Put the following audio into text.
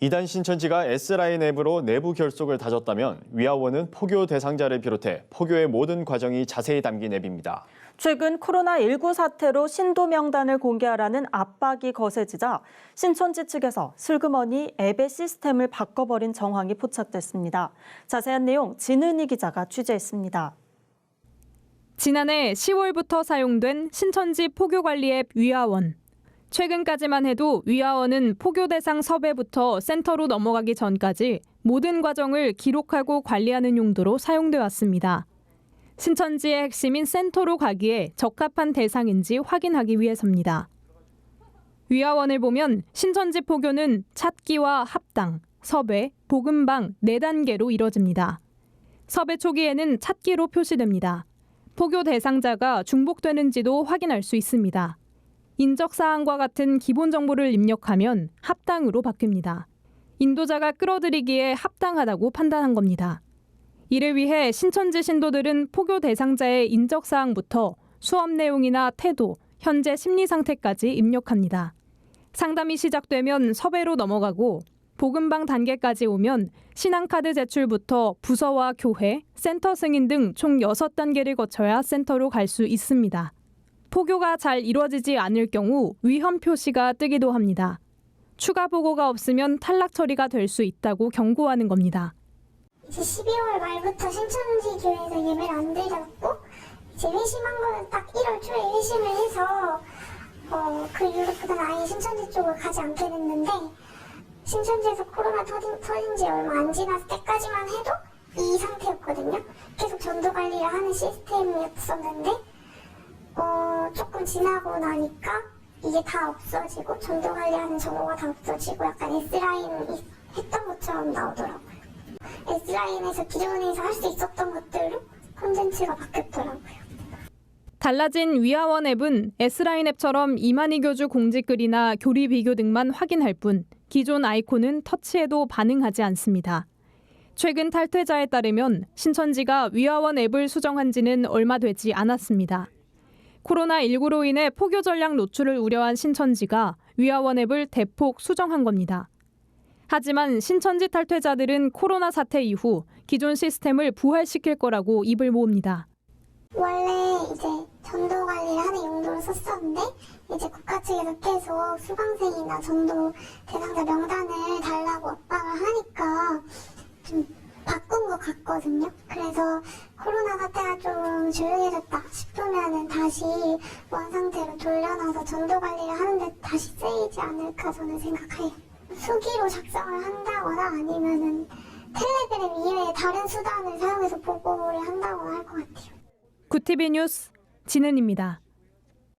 이단 신천지가 S라인 앱으로 내부 결속을 다졌다면 위아원은 포교 대상자를 비롯해 포교의 모든 과정이 자세히 담긴 앱입니다. 최근 코로나19 사태로 신도 명단을 공개하라는 압박이 거세지자 신천지 측에서 슬그머니 앱의 시스템을 바꿔버린 정황이 포착됐습니다. 자세한 내용 진은희 기자가 취재했습니다. 지난해 10월부터 사용된 신천지 포교관리 앱 위아원. 최근까지만 해도 위아원은 포교 대상 섭외부터 센터로 넘어가기 전까지 모든 과정을 기록하고 관리하는 용도로 사용돼 왔습니다. 신천지의 핵심인 센터로 가기에 적합한 대상인지 확인하기 위해서입니다. 위아원을 보면 신천지 포교는 찾기와 합당, 섭외, 복음방 4단계로 이뤄집니다. 섭외 초기에는 찾기로 표시됩니다. 포교 대상자가 중복되는지도 확인할 수 있습니다. 인적 사항과 같은 기본 정보를 입력하면 합당으로 바뀝니다. 인도자가 끌어들이기에 합당하다고 판단한 겁니다. 이를 위해 신천지 신도들은 포교 대상자의 인적 사항부터 수업 내용이나 태도, 현재 심리 상태까지 입력합니다. 상담이 시작되면 섭외로 넘어가고 복음방 단계까지 오면 신앙카드 제출부터 부서와 교회, 센터 승인 등 총 6단계를 거쳐야 센터로 갈 수 있습니다. 포교가 잘 이루어지지 않을 경우 위험 표시가 뜨기도 합니다. 추가 보고가 없으면 탈락 처리가 될 수 있다고 경고하는 겁니다. 이제 12월 말부터 신천지 교회에서 예배를 안 드렸고 이제 회심한 거는 딱 1월 초에 회심을 해서 어, 그 이후로부터는 아예 신천지 쪽을 가지 않게 됐는데 신천지에서 코로나 터진, 터진 지 얼마 안 지났을 때까지만 해도 이 상태였거든요. 계속 전도 관리를 하는 시스템이었었는데 지나고 나니까 이게 다 없어지고 전도 관리하는 정보가 다 없어지고 약간 S라인 했던 것처럼 나오더라고요. S라인에서 기존에서 할 수 있었던 것들로 콘텐츠가 바뀌었더라고요. 달라진 위아원 앱은 S라인 앱처럼 이만희 교주 공지글이나 교리 비교 등만 확인할 뿐 기존 아이콘은 터치해도 반응하지 않습니다. 최근 탈퇴자에 따르면 신천지가 위아원 앱을 수정한 지는 얼마 되지 않았습니다. 코로나19로 인해 포교 전략 노출을 우려한 신천지가 위아원 앱을 대폭 수정한 겁니다. 하지만 신천지 탈퇴자들은 코로나 사태 이후 기존 시스템을 부활시킬 거라고 입을 모읍니다. 원래 이제 전도 관리를 하는 용도로 썼었는데 이제 국가 측에서 계속 수강생이나 전도 대상자 명단을 달라고 압박을 하니까 좀 바꾼 것 같거든요. 그래서 코로나 사태가 좀 조용해졌다 싶으면은 다시 원 상태로 돌려놔서 전도 관리를 하는데 다시 쓰이지 않을까 저는 생각해요. 수기로 작성을 한다거나 아니면은 텔레그램 이외에 다른 수단을 사용해서 보고를 한다거나 할 것 같아요. 구티비 뉴스 진은입니다.